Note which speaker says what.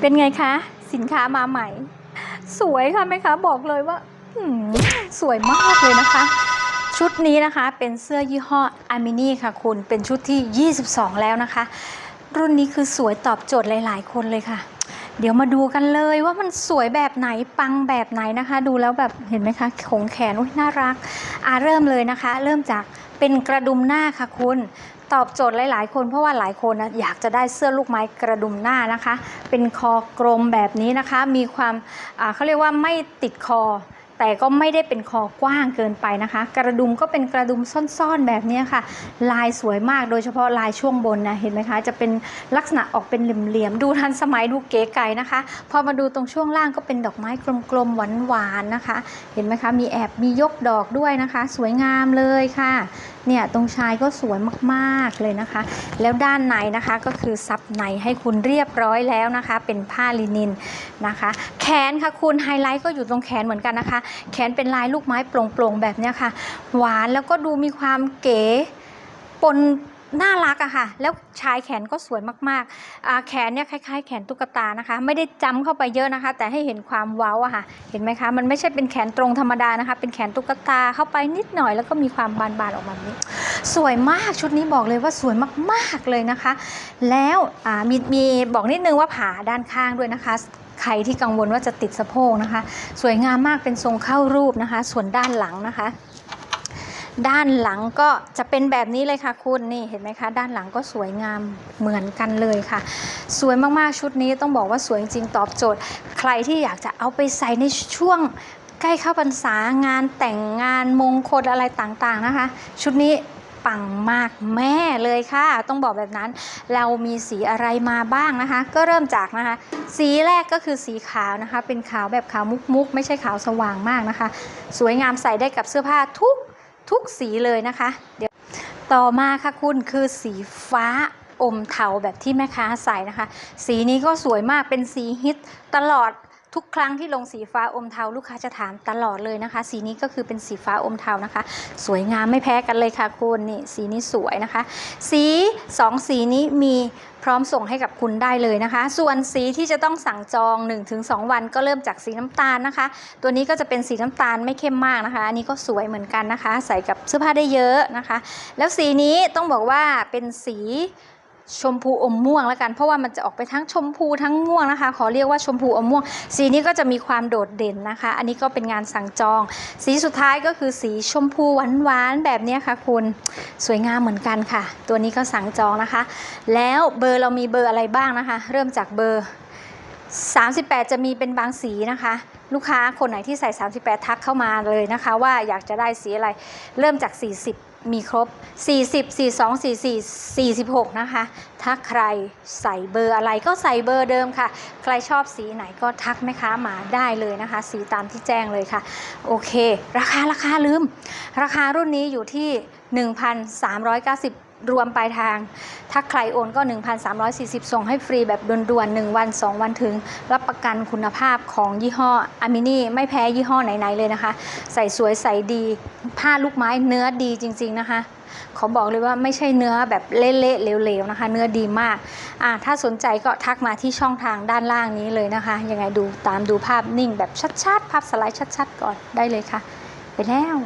Speaker 1: เป็นไงคะ สินค้ามาใหม่ สวยค่ะไหมคะบอกเลยว่าสวยมากเลยนะคะ ชุดนี้นะคะเป็นเสื้อยี่ห้ออามินี่ค่ะคุณเป็นชุดที่ 22 แล้วนะคะ รุ่นนี้คือสวยตอบโจทย์หลาย ๆ คนเลยค่ะ เดี๋ยวมาดูกันเลยว่ามันสวยแบบไหนปังแบบไหนนะคะ ดูแล้วแบบเห็นไหมคะขงแขนน่ารักอ่าเริ่มเลยนะคะ เริ่มจากเป็นกระดุมหน้าค่ะคุณ ตอบโจทย์หลาย ๆ คนเพราะว่าหลายคนนะอยากจะได้เสื้อลูกไม้กระดุมหน้านะคะ เป็นคอกลมแบบนี้นะคะ มีความเขาเรียกว่าไม่ติดคอ แต่ก็ไม่ได้เป็นคอกว้างเกินไปนะคะ กระดุมก็เป็นกระดุมซ่อน ๆ แบบนี้ค่ะ ลายสวยมากโดยเฉพาะลายช่วงบนนะเห็นไหมคะ จะเป็นลักษณะออกเป็นเหลี่ยม ๆ ดูทันสมัยดูเก๋ไก๋นะคะ พอมาดูตรงช่วงล่างก็เป็นดอกไม้กลม ๆ หวาน ๆ นะคะ เห็นไหมคะ มีแอบมียกดอกด้วยนะคะ สวยงามเลยค่ะ เนี่ยตรงชายก็สวยมากๆเลยนะคะ แล้วด้านในนะคะก็คือซับในให้คุณเรียบร้อยแล้วนะคะ เป็นผ้าลินินนะคะ แขนค่ะคุณไฮไลท์ก็อยู่ตรงแขนเหมือนกันนะคะ แขนเป็นลายลูกไม้โปร่งๆแบบเนี้ยค่ะ หวานแล้วก็ดูมีความเก๋ปน น่ารักอะค่ะ แล้วชายแขนก็สวยมากๆ แขนเนี่ยคล้าย ๆ แขนตุ๊กตานะคะ ไม่ได้จำเข้าไปเยอะนะคะ แต่ให้เห็นความเว้าอะค่ะ เห็นไหมคะ มันไม่ใช่เป็นแขนตรงธรรมดานะคะ เป็นแขนตุ๊กตาเข้าไปนิดหน่อยแล้วก็มีความบานๆออกมาแบบนี้ สวยมากชุดนี้บอกเลยว่าสวยมากๆเลยนะคะ แล้วมีมีบอกนิดนึงว่าผ่าด้านข้างด้วยนะคะใครที่กังวลว่าจะติดสะโพกนะคะ สวยงามมากเป็นทรงเข้ารูปนะคะ ส่วนด้านหลังนะคะ ด้านหลังก็จะเป็นแบบนี้เลยค่ะคุณนี่เห็นไหมคะ ด้านหลังก็สวยงามเหมือนกันเลยค่ะ สวยมากๆชุดนี้ต้องบอกว่าสวยจริงๆตอบโจทย์ ใครที่อยากจะเอาไปใส่ในช่วงใกล้เข้าพรรษางานแต่งงานมงคลอะไรต่างๆนะคะ ชุดนี้ปังมากแม่เลยค่ะ ต้องบอกแบบนั้น เรามีสีอะไรมาบ้างนะคะ ก็เริ่มจากนะคะ สีแรกก็คือสีขาวนะคะ เป็นขาวแบบขาวมุกๆไม่ใช่ขาวสว่างมากนะคะ สวยงามใส่ได้กับเสื้อผ้าทุก ทุกสีเลยนะคะ เดี๋ยวต่อมาค่ะคุณคือสีฟ้าอมเทาแบบที่แม่ค้าใส่นะคะ สีนี้ก็สวยมากเป็นสีฮิตตลอด ทุกครั้งที่ลงสีฟ้าอมเทาลูกค้าจะถามตลอดเลยนะคะ สีนี้ก็คือเป็นสีฟ้าอมเทานะคะ สวยงามไม่แพ้กันเลยค่ะคุณนี่สีนี้สวยนะคะ สีสองสีนี้มีพร้อมส่งให้กับคุณได้เลยนะคะ ส่วนสีที่จะต้องสั่งจอง 1-2 วันก็เริ่มจากสีน้ำตาลนะคะ ตัวนี้ก็จะเป็นสีน้ำตาลไม่เข้มมากนะคะ อันนี้ก็สวยเหมือนกันนะคะ ใส่กับเสื้อผ้าได้เยอะนะคะ แล้วสีนี้ต้องบอกว่าเป็นสี ชมพูอมม่วงแล้วกัน เพราะว่ามันจะออกไปทั้งชมพูทั้งม่วงนะคะ ขอเรียกว่าชมพูอมม่วง สีนี้ก็จะมีความโดดเด่นนะคะ อันนี้ก็เป็นงานสั่งจอง สีสุดท้ายก็คือสีชมพูหวานๆแบบนี้ค่ะ คุณสวยงามเหมือนกันค่ะ ตัวนี้ก็สั่งจองนะคะ แล้วเบอร์เรามีเบอร์อะไรบ้างนะคะ เริ่มจากเบอร์ 38 จะมีเป็นบางสีนะคะลูกค้าคนไหนที่ใส่ 38 ทักเข้ามาเลยนะคะ ว่าอยากจะได้สีอะไร เริ่มจาก 40 มีครบ 40 42 44 46 นะคะ ถ้าใครใส่เบอร์อะไรก็ใส่เบอร์เดิมค่ะ ใครชอบสีไหนก็ทักแม่ค้ามาได้เลยนะคะ สีตามที่แจ้งเลยค่ะ โอเค ราคาราคาลืม ราคารุ่นนี้อยู่ที่ 1,390 รวมปลายทาง ถ้าใครโอนก็ 1,340 ส่งให้ฟรีแบบด่วนๆ1วัน 2 วันถึง รับประกันคุณภาพของยี่ห้ออามินี่ไม่แพ้ยี่ห้อไหนๆเลยนะคะ ใส่สวยใส่ดี ผ้าลูกไม้เนื้อดีจริง ๆนะคะขอบอกเลยว่าไม่ใช่เนื้อแบบเละๆเหลวๆนะคะ เนื้อดีมากอ่าถ้าสนใจก็ทักมาที่ช่องทางด้านล่างนี้เลยนะคะ ยังไงดูตามดูภาพนิ่งแบบชัดๆ ภาพสไลด์ชัด ๆ ก่อนได้เลยค่ะ ไปแล้ว